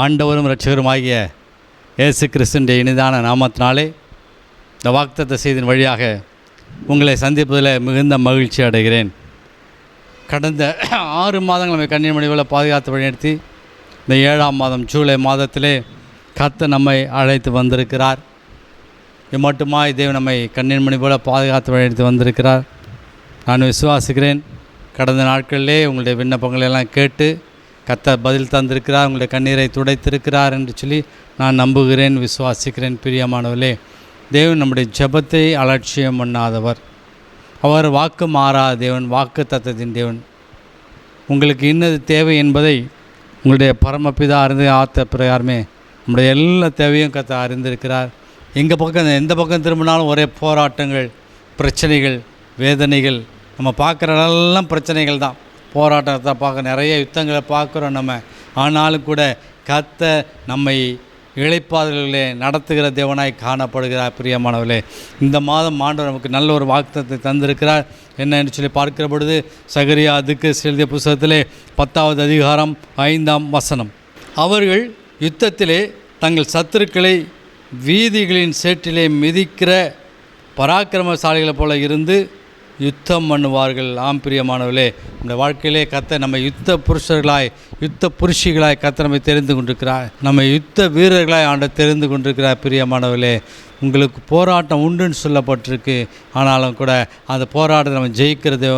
ஆண்டவரும் இரட்சகருமாகிய இயேசு கிறிஸ்துடைய இனிதான நாமத்தினாலே இந்த வாக்தத்த செய்தியின் வழியாக உங்களை சந்திப்பதில் மிகுந்த மகிழ்ச்சி அடைகிறேன். கடந்த ஆறு மாதங்கள் நம்ம கண்ணீர் மணிவில் பாதுகாத்து வழிநடத்தி இந்த ஏழாம் மாதம் ஜூலை மாதத்திலே கத்த நம்மை அழைத்து வந்திருக்கிறார். இம்மட்டுமாய் தேவன் நம்மை கண்ணீர் மணி போல பாதுகாத்து வழிநடத்தி வந்திருக்கிறார். நான் விசுவாசிக்கிறேன். கடந்த நாட்களிலே உங்களுடைய விண்ணப்பங்களை எல்லாம் கேட்டு கத்த பதில் தந்திருக்கிறார் உங்களுடைய கண்ணீரை துடைத்திருக்கிறார் என்று சொல்லி நான் நம்புகிறேன் விசுவாசிக்கிறேன் பிரியமானவர்களே. தேவன் நம்முடைய ஜெபத்தை அலட்சியம் பண்ணாதவர். அவர் வாக்கு மாறா தேவன் வாக்கு தத்தத்தின் தேவன். உங்களுக்கு இன்னது தேவை என்பதை உங்களுடைய பரமப்பிதா அறிந்து ஆத்த பிரகாரமே நம்முடைய எல்லா தேவையும் கத்த அறிந்திருக்கிறார். எங்கள் பக்கம் எந்த பக்கம் திரும்பினாலும் ஒரே போராட்டங்கள் பிரச்சனைகள் வேதனைகள் நம்ம பார்க்குறதெல்லாம் பிரச்சனைகள் தான். போராட்டத்தை பார்க்க நிறைய யுத்தங்களை பார்க்குறோம் நம்ம. ஆனாலும் கூட கத்த நம்மை இழைப்பாதல்களே நடத்துகிற தேவனாய் காணப்படுகிறார் பிரியமானவர்களே. இந்த மாதம் ஆண்டவர் நமக்கு நல்ல ஒரு வாக்குத்தத்தை தந்திருக்கிறார். என்னன்னு சொல்லி பார்க்கிற பொழுது சகரியா அதுக்கு எழுதிய புஸ்தகத்திலே பத்தாவது அதிகாரம் ஐந்தாம் வசனம். அவர்கள் யுத்தத்திலே தங்கள் சத்துருக்களை வீதிகளின் சேற்றிலே மிதிக்கிற பராக்கிரமசாலிகளைப் போல இருந்து யுத்தம் பண்ணுவார்கள். ஆம் பிரியமானவர்களே இந்த வாழ்க்கையிலே கத்த நம்ம யுத்த புருஷர்களாய் யுத்த புருஷிகளாய் கத்த நம்மை தெரிந்து கொண்டிருக்கிறார். நம்ம யுத்த வீரர்களாய் ஆண்ட தெரிந்து கொண்டிருக்கிறார் பிரியமானவர்களே. உங்களுக்கு போராட்டம் உண்டுன்னு சொல்லப்பட்டிருக்கு. ஆனாலும் கூட அந்த போராட்டத்தை நம்ம ஜெயிக்கிறது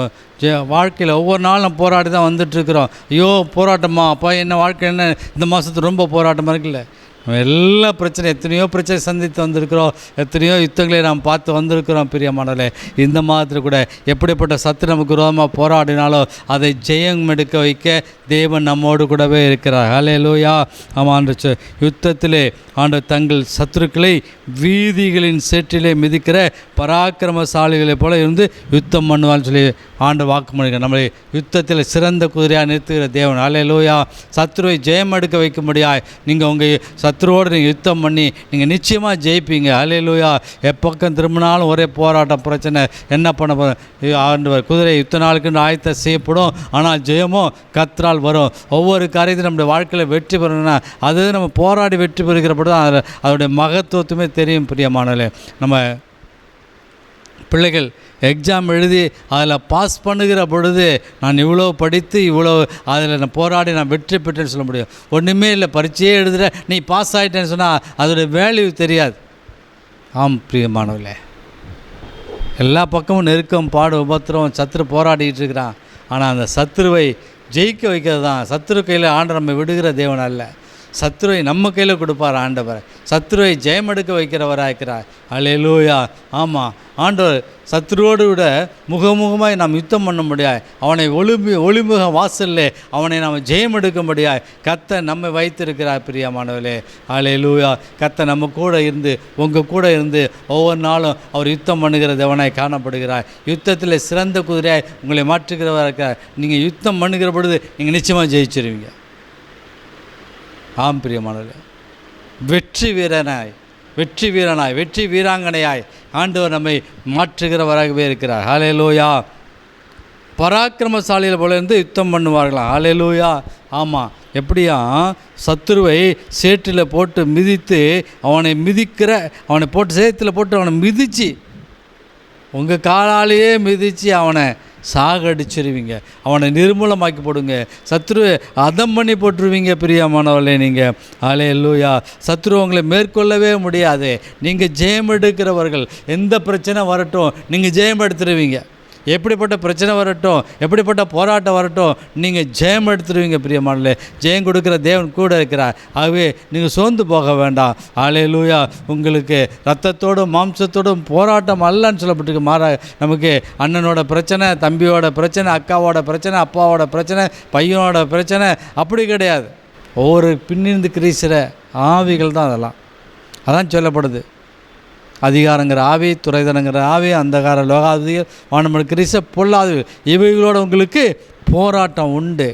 ஜெ வாழ்க்கையில் ஒவ்வொரு நாளும் நம்ம போராடி தான் வந்துட்டுருக்குறோம் ஐயோ போராட்டமா? அப்போ என்ன வாழ்க்கை என்ன இந்த மாதத்து ரொம்ப போராட்டமாக இருக்குல்ல? எல்லா பிரச்சனை எத்தனையோ பிரச்சனை சந்தித்து வந்திருக்கிறோம் எத்தனையோ யுத்தங்களை நாம் பார்த்து வந்திருக்கிறோம் பிரியமானலே இந்த மாதத்தில் கூட எப்படிப்பட்ட சத்து நமக்கு விரோதமாக போராடினாலோ அதை ஜெயம் எடுக்க வைக்க தேவன் நம்மோடு கூடவே இருக்கிறார். ஹலே லோயா ஆமாம் யுத்தத்திலே ஆண்டு தங்கள் சத்துருக்களை வீதிகளின் சேற்றிலே மிதிக்கிற பராக்கிரமசாலிகளைப் போல இருந்து யுத்தம் பண்ணுவான்னு சொல்லி ஆண்டு வாக்கு நம்மளை யுத்தத்தில் சிறந்த குதிரையாக நிறுத்துகிற தேவன். அலே லோயா சத்ருவை ஜெயம் எடுக்க வைக்க முடியாது நீங்கள் உங்கள் சத்ருவோடு நீங்கள் யுத்தம் பண்ணி நீங்கள் நிச்சயமாக ஜெயிப்பீங்க. அலே லோயா எப்பக்கம் திரும்பினாலும் ஒரே போராட்டம் பிரச்சனை. என்ன பண்ண போகிறோம் ஆண்டு குதிரை யுத்த நாளுக்கு ஆயத்த செய்யப்படும். ஆனால் ஜெயமோ கத்ரால் வரும். ஒவ்வொரு காரியத்தையும் நம்முடைய வாழ்க்கையில் வெற்றி பெறணும்னா அது நம்ம போராடி வெற்றி பெறுகிறப்ப தான் அதில் அதோடைய மகத்துவத்துமே தெரியும் பிரியமானலே நம்ம பிள்ளைகள் எக்ஸாம் எழுதி அதில் பாஸ் பண்ணுகிற பொழுது நான் இவ்வளோ படித்து இவ்வளோ அதில் நான் போராடி நான் வெற்றி பெற்றேன்னு சொல்ல முடியும். ஒன்றுமே இல்லை பரீட்சையே எழுதுகிற நீ பாஸ் ஆகிட்டேன்னு சொன்னால் அதோடய வேல்யூ தெரியாது. ஆம் பிரியமானவர்களே எல்லா பக்கமும் நெருக்கம் பாடு உபத்திரம் சத்துரு போராடிக்கிட்டு இருக்கிறான். ஆனால் அந்த சத்துருவை ஜெயிக்க வைக்கிறது தான் சத்துரு கையில் ஆண்டு நம்ம விடுகிற தேவன் அல்ல. சத்துருவை நம்ம கையில் கொடுப்பார் ஆண்டவர். சத்துருவை ஜெயமெடுக்க வைக்கிறவராக இருக்கிறார் அலையலூயா ஆமாம் ஆண்டவர் சத்துருவோடு விட முகமுகமாய் நாம் யுத்தம் பண்ண முடியாது அவனை ஒளிமு ஒளிமுக வாசல்லே அவனை நாம் ஜெயம் எடுக்க முடியாது கத்தை நம்மை வைத்திருக்கிறார் பிரியமானவர்களே. அலையலூயா கத்தை நம்ம கூட இருந்து உங்கள் கூட இருந்து ஒவ்வொரு நாளும் அவர் யுத்தம் பண்ணுகிற தேவனாய் காணப்படுகிறார். யுத்தத்தில் சிறந்த குதிரையாய் உங்களை மாற்றுகிறவராக இருக்கிறார் நீங்கள் யுத்தம் பண்ணுகிற பொழுது நீங்கள் நிச்சயமாக ஜெயிச்சிருவீங்க. ஆம் பிரியமானவர்களே. வெற்றி வீரனாய் வெற்றி வீரனாய் வெற்றி வீராங்கனையாய் ஆண்டவர் நம்மை மாற்றுகிறவராகவே இருக்கிறார். ஹாலேலூயா பராக்கிரமசாலியில் போல இருந்து யுத்தம் பண்ணுவார்களாம் ஹாலேலூயா ஆமாம் எப்படியா? சத்துருவை சேற்றில் போட்டு மிதித்து அவனை மிதிக்கிற அவனை போட்டு சேத்தில் போட்டு அவனை மிதித்து உங்கள் காலாலேயே மிதித்து அவனை சாகடிச்சிருவீங்க. அவனை நிர்மூலமாக்கி போடுங்க. சத்ரு அதம் பண்ணி போட்டுருவீங்க பிரியமானவர்களே நீங்கள் ஆலே லூயா சத்ரு உங்களை மேற்கொள்ளவே முடியாது. நீங்கள் ஜெயம் எடுக்கிறவர்கள். எந்த பிரச்சனை வரட்டும் நீங்கள் ஜெயம் எடுத்துருவீங்க. எப்படிப்பட்ட பிரச்சனை வரட்டும் எப்படிப்பட்ட போராட்டம் வரட்டும் நீங்கள் ஜெயம் எடுத்துருவீங்க பிரியமானே ஜெயம் கொடுக்குற தேவன் கூட இருக்கிறார். ஆகவே நீங்கள் சோர்ந்து போக வேண்டாம். ஆலே லூயா உங்களுக்கு ரத்தத்தோடும் மாம்சத்தோடும் போராட்டம் அல்லன்னு சொல்லப்பட்டிருக்கு. மாறா நமக்கு அண்ணனோட பிரச்சனை தம்பியோட பிரச்சனை அக்காவோட பிரச்சனை அப்பாவோட பிரச்சனை பையனோட பிரச்சனை அப்படி கிடையாது. ஒவ்வொரு பின்னிருந்து கிரீசிற ஆவிகள் தான் அதெல்லாம். அதான் சொல்லப்படுது. அதிகாரங்கிற ஆவி துறைதனங்கிற ஆவி அந்தகார லோகாதிக வானமன் கிரிச பொல்லாது இவைகளோட உங்களுக்கு போராட்டம் உண்டு.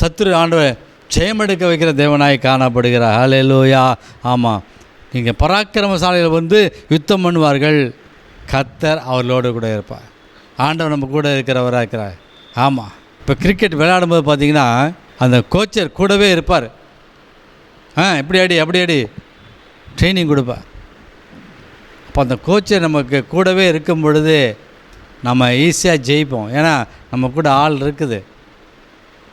சத்துரு ஆண்டவர் ஜெயமெடுக்க வைக்கிற தேவனாய் காணப்படுகிறார். ஹலெலூயா ஆமாம் நீங்கள் பராக்கிரமசாலையில் வந்து யுத்தம் பண்ணுவார்கள். கத்தர் அவர்களோடு கூட இருப்பார். ஆண்டவர் நம்ம கூட இருக்கிறவராக இருக்கிறார். ஆமாம் இப்போ கிரிக்கெட் விளையாடும்போது பார்த்தீங்கன்னா அந்த கோச்சர் கூடவே இருப்பார். ஆ இப்படி அடி அப்படி அடி ட்ரைனிங் கொடுப்பார். அப்போ அந்த கோச்சை நமக்கு கூடவே இருக்கும் பொழுது நம்ம ஈஸியாக ஜெயிப்போம். ஏன்னா நம்ம கூட ஆள் இருக்குது.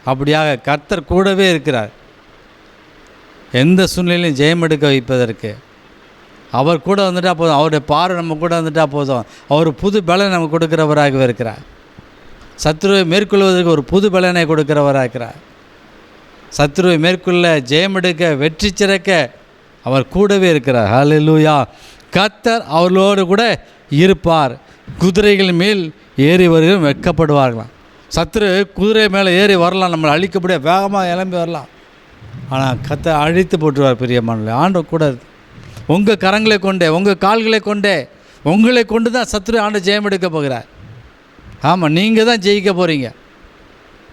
அப்படியாக கர்த்தர் கூடவே இருக்கிறார். எந்த சூழ்நிலையிலும் ஜெயம் எடுக்க வைப்பதற்கு. அவர் கூட வந்துட்டால் போதும். அவருடைய பார்வை நம்ம கூட வந்துட்டால் போதும். அவர் புது பலன் நமக்கு கொடுக்குறவராகவே இருக்கிறார். சத்ருவை மேற்கொள்வதற்கு ஒரு புது பலனை கொடுக்கிறவராக இருக்கிறார் சத்ருவை மேற்கொள்ள ஜெயம் எடுக்க வெற்றி சிறக்க அவர் கூடவே இருக்கிறார். ஹalleluya கத்தர் அவர்களோடு கூட இருப்பார். குதிரைகள் மேல் ஏறி வருகிறோம் வெட்கப்படுவார்களாம் சத்ரு குதிரை மேலே ஏறி வரலாம் நம்மளை அழிக்கப்படியே வேகமாக இளம்பி வரலாம். ஆனால் கத்தை அழித்து போட்டுருவார் பெரிய மண்ணில் ஆண்டு கூட உங்கள் கரங்களை கொண்டே உங்கள் கால்களை கொண்டே உங்களை கொண்டு தான் சத்ரு ஆண்டு ஜெயம் எடுக்க போகிறார். ஆமாம் நீங்கள் தான் ஜெயிக்க போகிறீங்க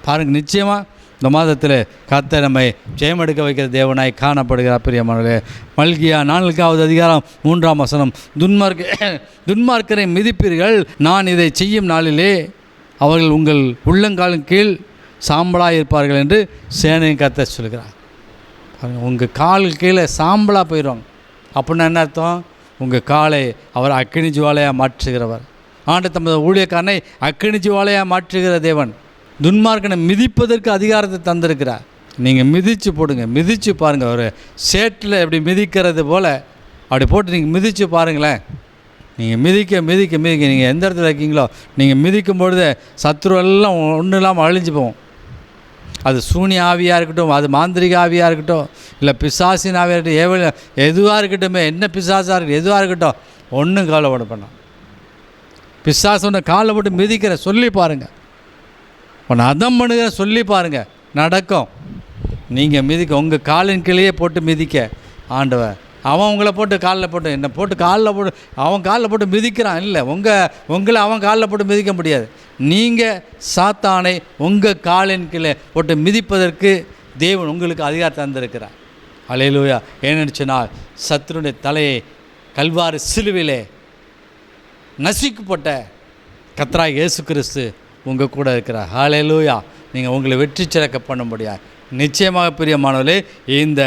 பாருங்கள் நிச்சயமாக இந்த மாதத்தில் கத்த நம்மை ஜெயமெடுக்க வைக்கிற தேவனாய் காணப்படுகிறார் பிரியமானே மல்கியா நான்காவது அதிகாரம் மூன்றாம் வசனம். துன்மார்க்க துன்மார்க்கரை மிதிப்பீர்கள் நான் இதை செய்யும் நாளிலே அவர்கள் உங்கள் உள்ளங்காலின் கீழ் சாம்பலாக இருப்பார்கள் என்று சேனையும் கத்த சொல்கிறார். உங்கள் கால் கீழே சாம்பலாக போயிடுவாங்க அப்படின்னா என்ன அர்த்தம்? உங்கள் காலை அவர் அக்கினி ஜுவாலையாக மாற்றுகிறவர். ஆண்டு தமது ஊழியக்காரனை அக்கினி ஜுவாலையாக மாற்றுகிற தேவன். துன்மார்க்கனை மிதிப்பதற்கு அதிகாரத்தை தந்திருக்கிறார். நீங்கள் மிதித்து போடுங்க மிதித்து பாருங்கள் ஒரு சேட்டில் எப்படி மிதிக்கிறது போல் அப்படி போட்டு நீங்கள் மிதித்து பாருங்களேன். நீங்கள் மிதிக்க மிதிக்க மிதிக்க. நீங்கள் எந்த இடத்துல இருக்கீங்களோ நீங்கள் மிதிக்கும் பொழுது சத்ரு எல்லாம் ஒன்றும் இல்லாமல் அழிஞ்சு போகும். அது சூனி ஆவியாக இருக்கட்டும் அது மாந்திரிக ஆவியாக இருக்கட்டும் இல்லை பிசாசின் ஆவியாக இருக்கட்டும் ஏவல் எதுவாக இருக்கட்டுமே என்ன பிசாசாக இருக்கட்டும் எதுவாக இருக்கட்டும் ஒன்றும் கவலைப்பட பண்ணோம் பிசாசு ஒன்று காலை போட்டு மிதிக்கிற சொல்லி பாருங்கள் உன்னை அதம் பண்ணுக சொல்லி பாருங்கள் நடக்கும். நீங்கள் மிதிக்க உங்கள் காலின் கீழே போட்டு மிதிக்க. ஆண்டவன் அவன் உங்களை போட்டு காலில் போட்டு என்னை போட்டு காலில் போட்டு அவன் காலில் போட்டு மிதிக்கிறான். இல்லை உங்கள் உங்களை அவன் காலில் போட்டு மிதிக்க முடியாது. நீங்கள் சாத்தானை உங்கள் காலின் கீழே போட்டு மிதிப்பதற்கு தேவன் உங்களுக்கு அதிகாரம் தந்திருக்கிறான் அலையிலூயா ஏன்னு சத்ருடைய தலையை கல்வாறு சிலுவிலே நசிக்கப்பட்ட கத்ரா இயேசு கிறிஸ்து உங்கள் கூட இருக்கிறார் ஹாலேலூயா நீங்கள் உங்களை வெற்றி சிறக்க பண்ண முடியாது நிச்சயமாக பிரியமானவர்களே இந்த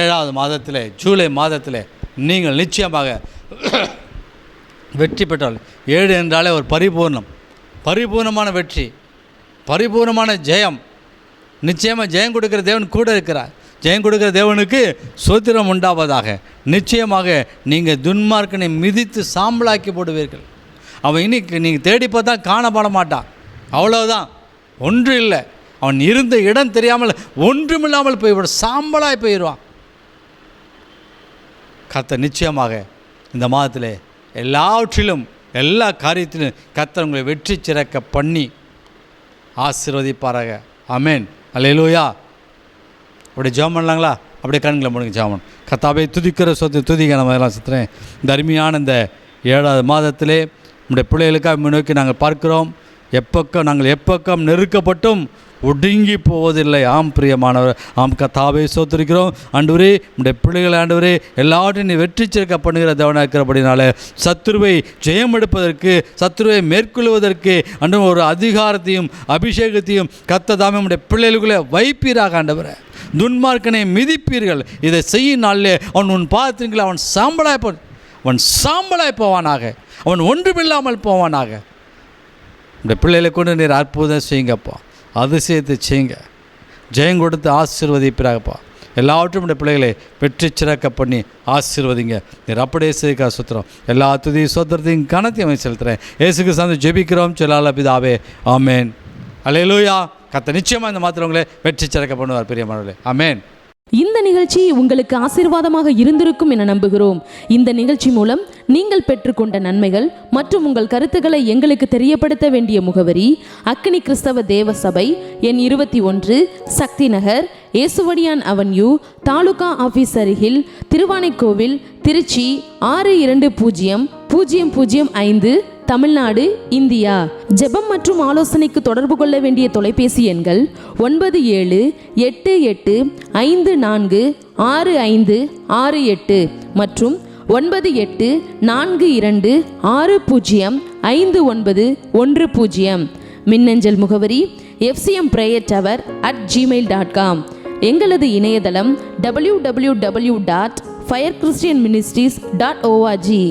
ஏழாவது மாதத்தில் ஜூலை மாதத்தில் நீங்கள் நிச்சயமாக வெற்றி பெற்றால் ஏழு என்றாலே ஒரு பரிபூர்ணம். பரிபூர்ணமான வெற்றி. பரிபூர்ணமான ஜெயம். நிச்சயமாக ஜெயம் கொடுக்குற தேவன் கூட இருக்கிறார். ஜெயம் கொடுக்குற தேவனுக்கு சோத்திரம் உண்டாவதாக. நிச்சயமாக நீங்கள் துன்மார்க்கனை மிதித்து சாம்பலாக்கி போடுவீர்கள். அவன் இன்னைக்கு நீங்கள் தேடி பார்த்தா காணப்பட மாட்டான் அவ்வளோதான் ஒன்றும் இல்லை. அவன் இருந்த இடம் தெரியாமல் ஒன்றுமில்லாமல் போய்விடும் சாம்பலாய் போயிடுவான். கத்த நிச்சயமாக இந்த மாதத்தில் எல்லாவற்றிலும் எல்லா காரியத்திலும் கத்தர் உங்களை வெற்றி சிறக்க பண்ணி ஆசீர்வதிப்பாராக. அமேன் அல்லேலூயா. அப்படியே ஜெபம் பண்ணலாங்களா? அப்படியே கண்களை முடிங்க ஜெபம் கத்தாவே துதிக்கிற சொத்து துதிக்க நம்ம எல்லாம் சுற்றுறேன் இந்த இந்த ஏழாவது மாதத்திலே நம்முடைய பிள்ளைகளுக்காக முன்னோக்கி நாங்கள் பார்க்கிறோம். எப்பக்கம் நாங்கள் எப்பக்கம் நெருக்கப்பட்டும் ஒடுங்கி போவதில்லை. ஆம் பிரியமானவர் ஆம் கத்தாவை சோத்திருக்கிறோம். ஆண்டவரே நம்முடைய பிள்ளைகள் ஆண்டவரே எல்லாவற்றையும் நீ வெற்றி சேர்க்க பண்ணுகிற தேவனாக இருக்கிறபடினால சத்ருவை ஜெயம் எடுப்பதற்கு சத்ருவை மேற்கொள்வதற்கு அன்று ஒரு அதிகாரத்தையும் அபிஷேகத்தையும் கத்ததாமே நம்முடைய பிள்ளைகளுக்குள்ளே வைப்பீராக ஆண்டவரை. துன்மார்க்கனை மிதிப்பீர்கள். இதை செய்யும் நாளிலே அவன் உன் பாதத்தின்களை அவன் சாம்பலாய் போ அவன் சாம்பலாய் போவானாக. அவன் ஒன்றுமில்லாமல் போவானாக. இந்த பிள்ளைகளை கொண்டு நீர் அற்புதம் செய்யுங்கப்பா. அதிசயத்தை செய்யுங்க. ஜெயம் கொடுத்து ஆசீர்வதிப்பிறாகப்பா எல்லாவற்றும் இந்த பிள்ளைகளை வெற்றி சிறக்க பண்ணி ஆசீர்வதிங்க. நீர் அப்படியே செய்க சுத்திரம். எல்லா துதி சோத்திரத்தையும் கணத்தையும் அவன் செலுத்துகிறேன் ஏசுக்கு சார்ந்து ஜெபிக்கிறோம் சொல்லால பிதாவே. ஆமேன். அலையலூயா கத்த நிச்சயமாக இந்த மாத்திரவங்களே வெற்றி சிறக்க பண்ணுவார் பெரிய மனவர்களே. ஆமேன். இந்த நிகழ்ச்சி உங்களுக்கு ஆசீர்வாதமாக இருந்திருக்கும் என நம்புகிறோம். இந்த நிகழ்ச்சி மூலம் நீங்கள் பெற்றுக்கொண்ட நன்மைகள் மற்றும் உங்கள் கருத்துக்களை எங்களுக்கு தெரியப்படுத்த வேண்டிய முகவரி அக்னி கிறிஸ்தவ தேவ சபை எண் இருபத்தி ஒன்று சக்தி நகர் ஏசுவடியான் அவென்யூ தாலுகா ஆஃபீஸ் அருகில் திருவானைக்கோவில் திருச்சி ஆறு இரண்டு பூஜ்ஜியம் பூஜ்ஜியம் பூஜ்ஜியம் ஐந்து தமிழ்நாடு இந்தியா. ஜெபம் மற்றும் ஆலோசனைக்கு தொடர்பு கொள்ள வேண்டிய தொலைபேசி எண்கள் ஒன்பது ஏழு எட்டு எட்டு ஐந்து நான்கு ஆறு ஐந்து ஆறு எட்டு மற்றும் ஒன்பது எட்டு நான்கு இரண்டு ஆறு பூஜ்ஜியம் ஐந்து ஒன்பது ஒன்று பூஜ்ஜியம். மின்னஞ்சல் முகவரி FCM prayer tower at Gmail dot com எங்களது இணையதளம் W W W dot fire Christian ministries dot ORG